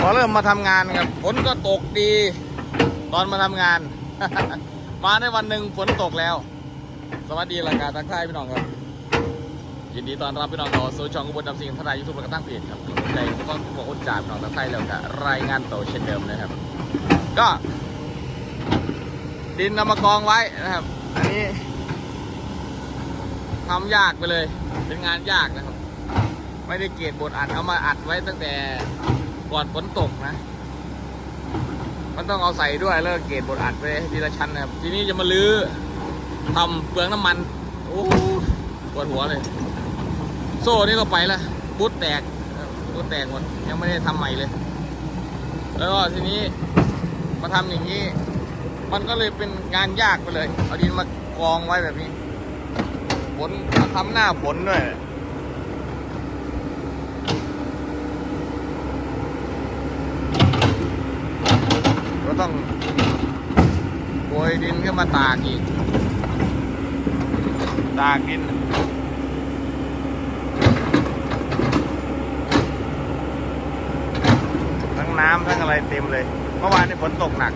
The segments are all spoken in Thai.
พอเริ่มมาทำงานครับฝนก็ตกดี ตอนมาทำงาน มาในวันหนึ่งฝนตกแล้ว สวัสดีรายการทักทายพี่น้องครับ ยินดีต้อนรับพี่น้องเข้าสู่ช่องกบฏดำสิงทนายยูทูบและก็ตั้งเพจครับใจก็ต้องบอกอุจจาพี่น้องทักทายแล้วก็รายงานตัวเช่นเดิมนะครับ ก็ ดินนำมากองไว้นะครับ อันนี้ทำยากไปเลย เป็นงานยากนะครับ ไม่ได้เกรดบทอัดเอามาอัดไว้ตั้งแต่ ก่อนฝนตกนะ มันต้องเอาใส่ด้วยแล้วเกรดบทอัดไว้ทีละชั้นนะครับ ทีนี้จะมาลื้อทำเปลืองน้ำมัน โอ้ปวดหัวเลย โซ่นี่ก็ไปล้วบูทแตกบูทแตกหมดยังไม่ได้ทำใหม่เลย แล้วก็ทีนี้มาทำอย่างนี้ มันก็เลยเป็นงานยากไปเลย เอาดินมากองไว้แบบนี้ฝนทำหน้าฝนด้วย ก็ต้องโกยดินขึ้นมาตากอีก ตากดินทั้งน้ำทั้งอะไรเต็มเลย เมื่อวานนี้ฝนตกหนัก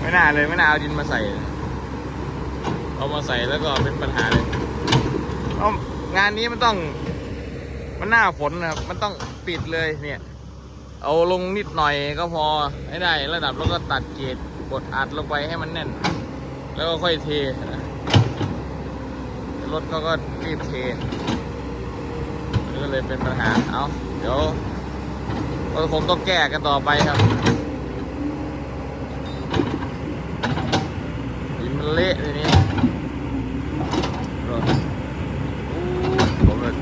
ไม่น่าเลยไม่น่าเอาดินมาใส่ เอามาใส่แล้วก็เป็นปัญหาเลยเอางานนี้มันต้อง มันหน้าฝนนะครับ มันต้องปิดเลยเนี่ย เอาลงนิดหน่อยก็พอให้ได้ระดับแล้วก็ตัดเกจกดอัดลงไปให้มันแน่น แล้วก็ค่อยเทรถเขาก็รีบเทก็เลยเป็นปัญหา เอาเดี๋ยวก็คงต้องแก้กันต่อไปครับดินมันเละทีนี้โอ้ผมเลย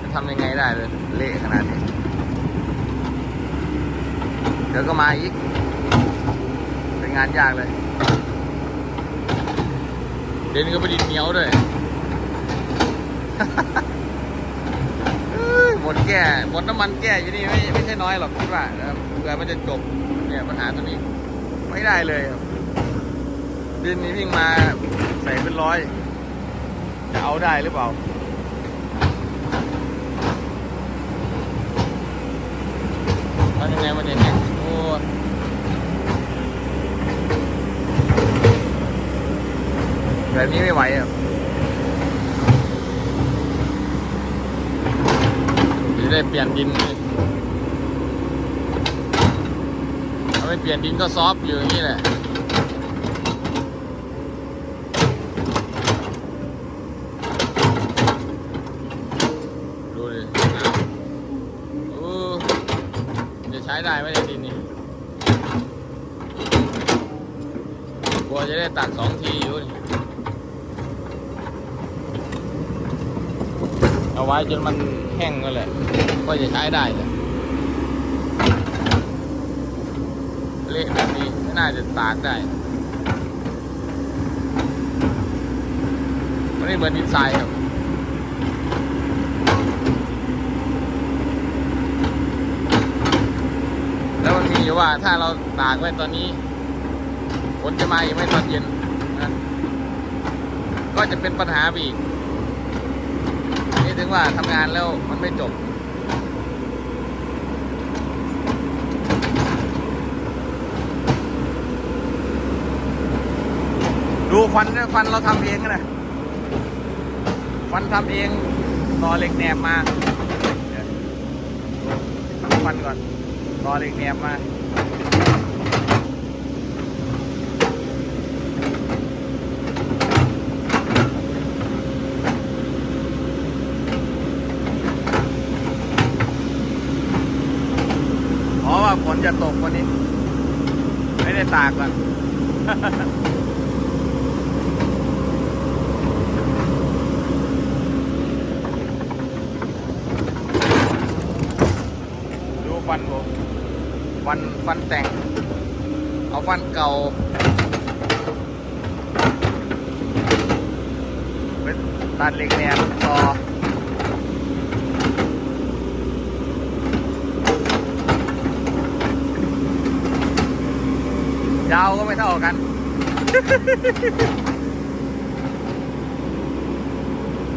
จะ ทำยังไงได้เลยเละขนาดนี้ เดี๋ยวก็มาอีก เป็นงานยากเลย เดินก็ไปดินเหนียวด้วยเอ้ยหมดแก้หมดน้ำมันแก้อยู่นี่ไม่ไม่ใช่น้อยหรอกคิดว่านะครับเผื่อมันจะจบเนี่ยปัญหาตัวนี้ไม่ได้เลยครับดินนี้วิ่งมาใส่เป็นร้อย จะเอาได้หรือเปล่า มัน ยังไงมันยังโอ้แบบนี้ไม่ไหวอะจะได้เปลี่ยนดินเลยถ้าไม่เปลี่ยนดินก็ซอฟต์อยู่อย่างนี้แหละ ดูดิน้ำโอ้จะใช้ ได้ไหมในยดินนี้กลัวจะได้ตักสองทีอยู่นี่เอาไว้จนมันแห้งก็แหละก็จะใช้ได้เลยเละแบบนี้ไม่น่าจะตากได้มันไม่เหมือนดินทรายครับ แล้วมันมี อยู่ว่าถ้าเราตากไว้ตอนนี้ฝนจะมาอีกไม่ตอนเย็นนะก็จะเป็นปัญหาอีกนี่ถึงว่าทำงานแล้วมันไม่จบดูควันด้วยควันเราทำเองนะควันทำเองต่อเหล็กแหนบมาเดี๋ยวดูควันก่อนรอเหล็กแหนบมา เพราะว่าฝนจะตกวันนี้ ไม่ได้ตากก่อนดูฟันผม ฟันฟันแต่ง เอาฟันเก่าไปตัดเหล็กแหนบต่อยาวก็ไม่เท่ากัน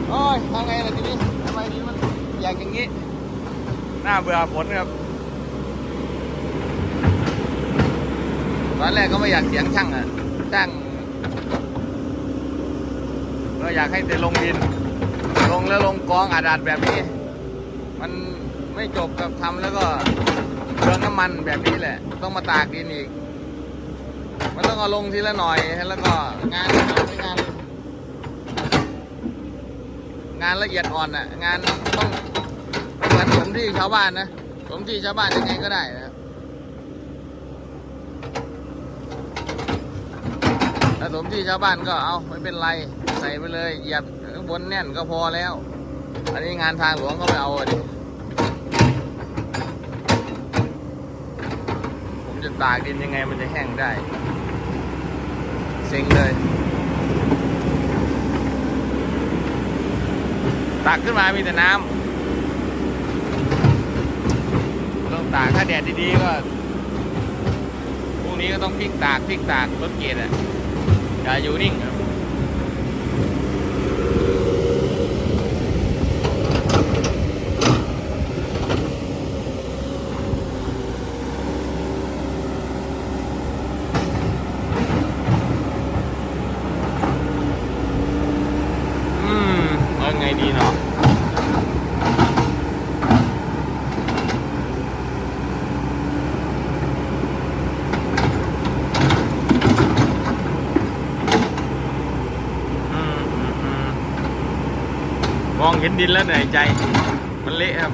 โอ้ยทำไงล่ะทีนี้ทำไมนี้มันอยากอย่างนี้ น่าเบื่อฝนครับ ต อนแรกก็ไม่อยากเสียงช่างอะช่างก็อยากให้แต่ลงดิน ลงแล้วลงกองอาดๆแบบนี้ มันไม่จบกับทำแล้วก็เปลืองน้ำมันแบบนี้แหละ ต้องมาตากดินอีก มันต้องเอาลงทีละหน่อยแล้วก็งานไม่งานงานละเอียดอ่อนอะ งานต้องไม่เหมือนสมที่ชาวบ้านนะสมที่ชาวบ้านยังไงก็ได้นะครับ ถ้าสมที่ชาวบ้านก็เอาไม่เป็นไรใส่ไปเลยเหยียบข้างบนแน่นก็พอแล้ว อันนี้งานทางหลวงเขาไม่เอาดิผมจะตากดินยังไงมันจะแห้งได้เซ็งเลยตักขึ้นมามีแต่น้ำต้องตากถ้าแดดดีๆก็พรุ่งนี้ก็ต้องพลิกตากพลิกตากรถเกียร์อะ อย่าอยู่นิ่งครับอืมเอาไงดีเนาะ อืมอืมอืม มองเห็นดินแล้วเหนื่อยใจ มันเละครับ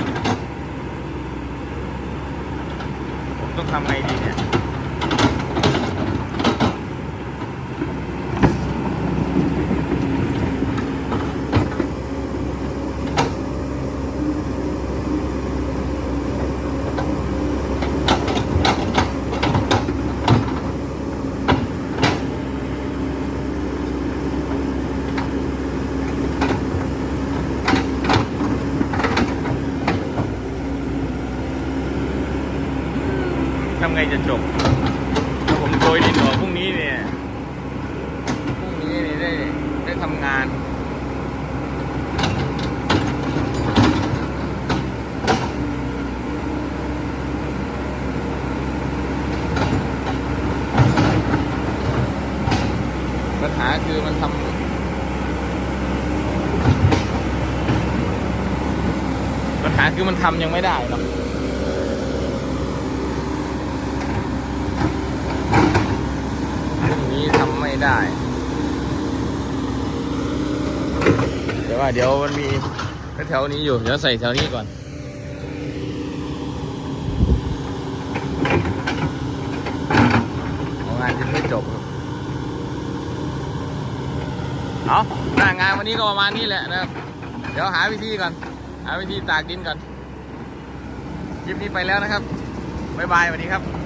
ผมต้องทำไงดีเนี่ย ทำไงจะจบถ้าผมโดยดินออกพรุ่งนี้เนี่ยพรุ่งนี้เนี่ยได้ได้ทำงานปัญหาคือมันทำปัญหาคือมันทำยังไม่ได้เนาะ พรุ่งนี้ทำไม่ ได้ แต่ว่าเดี๋ยวมันมีแถวนี้อยู่ เดี๋ยวใส่แถวนี้ก่อน ของงานยังไม่จบครับเอาหน้างานวันนี้ก็ประมาณนี้แหละนะครับ เดี๋ยวหาวิธีก่อน หาวิธีตากดินก่อน คลิปนี้ไปแล้วนะครับ บ๊ายบายสวัสดีครับ